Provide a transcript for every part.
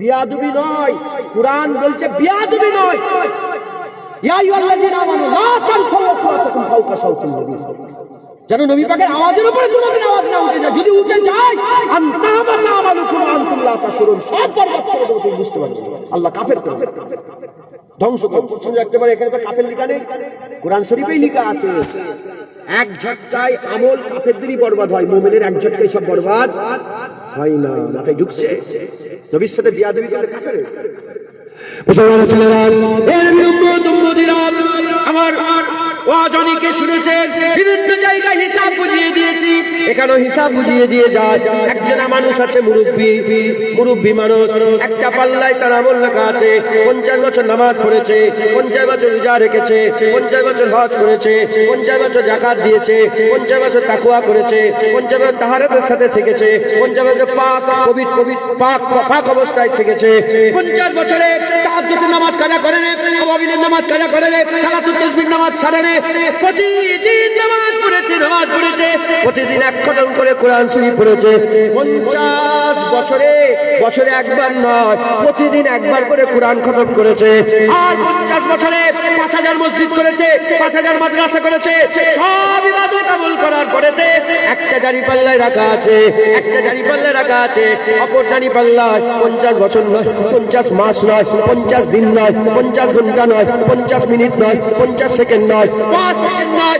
বিয়াদবি নয়, কোরআন বলছে বিয়াদবি নয়। যেন নবী পাকের আওয়াজের উপরে তোমাদের আওয়াজ না উঠে যায়, যদি উঠে যায় বুঝতে পারছ আল্লাহ কাফের ধ্বংস করে পছন্দ রাখতে পারে এখানে কাফের লেখা নেই। কোরআন শরীফেই লেখা আছে। এক ঝটকায় আমল কাফেরদেরই বরবাদ হয়, মোমেনের এক ঝটকায় সব বরবাদ। হয় না, মাথায় ঢুকছে। নবীর সাথে কাফের মুসলমান ছেলেরা এর আমার অজনীকে শুনেছেন, বিভিন্ন জায়গায় এখানেও হিসাব বুঝিয়ে দিয়ে যায়, একজনা মানুষ আছে মুরব্বী মুরব্বী মানুষ, একটা পাল্লায় তার আমল লেখা আছে, পঞ্চাশ বছর নামাজ পড়েছে, পঞ্চাশ বছর রোজা রেখেছে, পঞ্চাশ বছর হজ করেছে, পঞ্চাশ বছর জাকাত দিয়েছে, পঞ্চাশ বছর তাকুয়া করেছে, পঞ্চাশ বছর তাহারাতের সাথে থেকেছে, পঞ্চাশ বছর পাক কবির কবির পাক পাক অবস্থায় থেকেছে। পঞ্চাশ বছরে তাহাজ্জুদের নামাজ কাজা করে রে আবাবিলের নামাজ কাজা করে রে সালাতুল তাসবিহ নামাজ ছাড়ে রে প্রতিদিন নামাজ পড়েছে নামাজ পড়েছে, প্রতিদিন এক খতম করে কোরআন শরীফ পড়েছে। পঞ্চাশ বছরে বছরে একবার নয়, প্রতিদিন একবার করে কোরআন খতম করেছে। আর পঞ্চাশ বছরে পাঁচ হাজার মসজিদ করেছে, পাঁচ হাজার মাদ্রাসা করেছে, সব ইবাদত আমল করার পরেতে একটা দাড়ি পাল্লায় রাখা আছে, একটা দাড়ি পাল্লায় রাখা আছে, অপর দাড়ি পাল্লায় পঞ্চাশ বছর নয়, পঞ্চাশ মাস নয়, পঞ্চাশ দিন নয়, পঞ্চাশ ঘণ্টা নয়, পঞ্চাশ মিনিট নয়, পঞ্চাশ সেকেন্ড নয়, পাঁচ সেকেন্ড নয়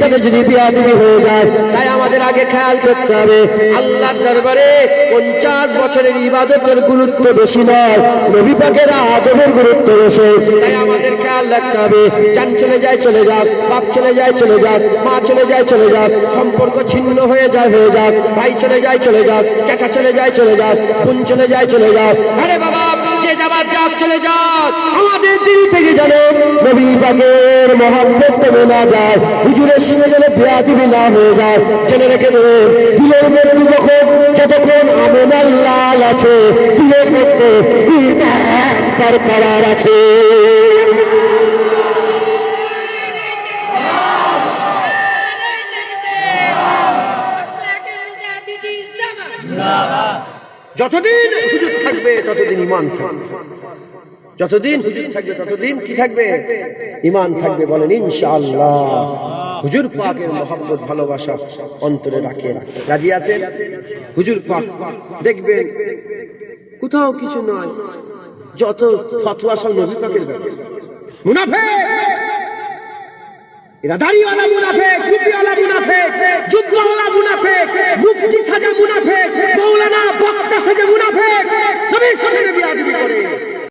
সাথে যদি বিয়াদবি হয়ে যায়, তাই আমাদের আগে খেয়াল করতে হবে। আল্লাহর দরবারে পঞ্চাশ বছরের ইবাদতের গুরুত্ব বেশি নয়, নবী পাকের গুরুত্ব বেশি। তাই আমাদের খেয়াল রাখতে হবে চান চলে যায়, চলে যাক, বাপ চলে যায়, চলে যাক, মা চলে যায়, চলে যাক, সম্পর্ক ছিন্ন হয়ে যায়, হয়ে যাক, ভাই চলে যায়, চলে যাক, চাচা চলে যায়, চলে যাক, বোন চলে যায়, চলে যাক। আরে বাবা, যে যাবার যাক, চলে যাক। আমাদের নবী পাকের মহাব্বত তবে না যায়। হুজুরের সঙ্গে যেন বেয়াদিবি না হয়ে যায়। জেনে রেখে দেবে দিলের মধ্যে যখন যতক্ষণ আমেনার লাল আছে দিলের মধ্যে তার করার আছে। যতদিন হুজুর থাকবে ততদিন ইমান থাকবে। যতদিন হুজুর থাকবে, ততদিন কি থাকবে? ইমান থাকবে বলেন, ইনশাআল্লাহ। হুজুর পাকের মহব্বত, ভালোবাসা অন্তরে রাখে রাজি আছেন? হুজুর পাক দেখবে কোথাও কিছু নয়, যত ফতোয়া সব নবী পাকের মুনাফে! এরা দাড়িওয়ালা মুনাফেক টুপিওয়ালা মুনাফেক জুব্বাওয়ালা মুনাফেক মুক্তি সাজা মুনাফেক মৌলানা বক্তা সাজা মুনাফেক নবীর সামনে বিয়াদবি করে।